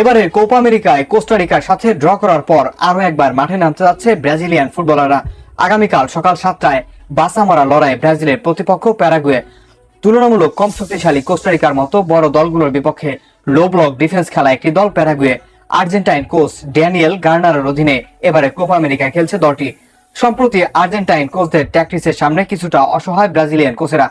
এবারের কোপা আমেরিকায় কোস্টারিকার সাথে ড্র করার পর আরও একবার মাঠে নামতে যাচ্ছে ব্রাজিলিয়ান ফুটবলাররা। আগামীকাল সকাল সাতটায় বাসামারা লড়াই ব্রাজিলের প্রতিপক্ষ প্যারাগুয়ে। তুলনামূলক কম শক্তিশালী কোস্টারিকার মতো বড় দলগুলোর বিপক্ষে লো ব্লক ডিফেন্স খেলা একটি দল প্যারাগুয়ে। আর্জেন্টাইন কোচ ড্যানিয়েল গার্নারের অধীনে এবারে কোপা আমেরিকায় খেলছে দলটি। সম্প্রতি আর্জেন্টাইন কোচদের ট্যাকটিসের সামনে কিছুটা অসহায় ব্রাজিলিয়ান কোচেরা।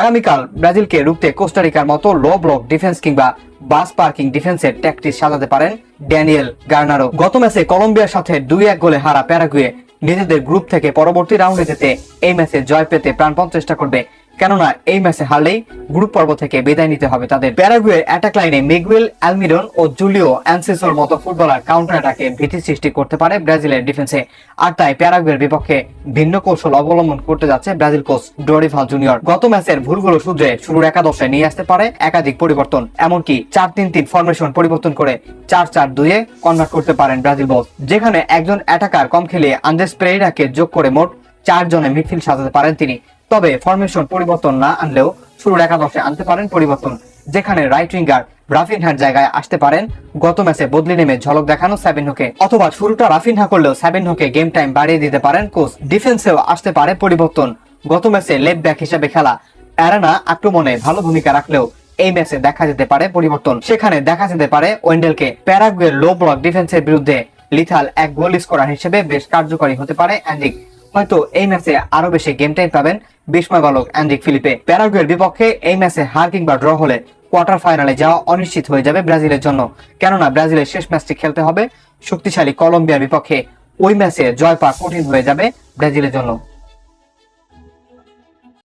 আগামীকাল ব্রাজিলকে রুখতে কোস্টারিকার মতো লো ব্লক ডিফেন্স কিংবা বাস পার্কিং ডিফেন্সের ট্যাকটিস সাজাতে পারেন ড্যানিয়েল গার্নারো। গত ম্যাচে কলম্বিয়ার সাথে দুই এক গোলে হারা প্যারাগুয়ে নিজেদের গ্রুপ থেকে পরবর্তী রাউন্ডে যেতে এই ম্যাচে জয় পেতে প্রাণপণ চেষ্টা করবে কেননা এই ম্যাচে হারলেই গ্রুপ পর্ব থেকে বিদায় নিতে হবে তাদের। প্যারাগুয়ের অ্যাটাক লাইনে মিগুয়েল, অ্যালমিরন ও জুলিও অ্যানসেসোর মতো ফুটবলার কাউন্টার অ্যাটাকে ভীতি সৃষ্টি করতে পারে ব্রাজিলের ডিফেন্সে আর তাই প্যারাগুয়ের বিপক্ষে ভিন্ন কৌশল অবলম্বন করতে যাচ্ছে ব্রাজিল কোচ ডোরিভাল জুনিয়র। গত ম্যাচের ভুলগুলো শুধরে শুরুর একাদশে নিয়ে আসতে পারে একাধিক পরিবর্তন, এমনকি চার তিন তিন ফরমেশন পরিবর্তন করে চার চার দুয়ে কনভার্ট করতে পারেন ব্রাজিল বস যেখানে একজন অ্যাটাকার কম খেলিয়ে আন্দেস পেরেরাকে যোগ করে মোট চারজনে মিডফিল্ড সাজাতে পারেন তিনি। তবে ফরমেশন পরিবর্তন না আনলেও শুরুর একাদশে আনতে পারেন পরিবর্তন। যেখানে রাইট উইঙ্গার রাফিনহার জায়গায় আসতে পারেন। গত ম্যাচে বদলি নেমে ঝলক দেখানো সেভেনহোকে। অথবা শুরুটা রাফিনহা করলেও সেভেনহোকে গেম টাইম বাড়িয়ে দিতে পারেন কোচ ডিফেন্সেও আসতে পারে পরিবর্তন। গত ম্যাচে লেফট ব্যাক হিসেবে খেলা। অ্যারানা আক্রমণে ভালো ভূমিকা রাখলেও এই ম্যাচে দেখা যেতে পারে পরিবর্তন। সেখানে দেখা যেতে পারে ওয়েন্ডেলকে প্যারাগুয়ের লো ব্লক ডিফেন্সের বিরুদ্ধে লিথাল এক গোল স্কোরার হিসেবে বেশ কার্যকরী হতে পারে অ্যান্ডিক। হয়তো এই ম্যাচে আরও বেশি গেম টাইম পাবেন বিস্ময় বালক অ্যান্ড্রিক ফিলিপে। প্যারাগুয়ের বিপক্ষে এই ম্যাচে হার কিংবা ড্র হলে কোয়ার্টার ফাইনালে যাওয়া অনিশ্চিত হয়ে যাবে ব্রাজিলের জন্য। কেননা ব্রাজিলের শেষ ম্যাচটি খেলতে হবে শক্তিশালী কলম্বিয়ার বিপক্ষে। ওই ম্যাচে জয় পাওয়া কঠিন হয়ে যাবে ব্রাজিলের জন্য।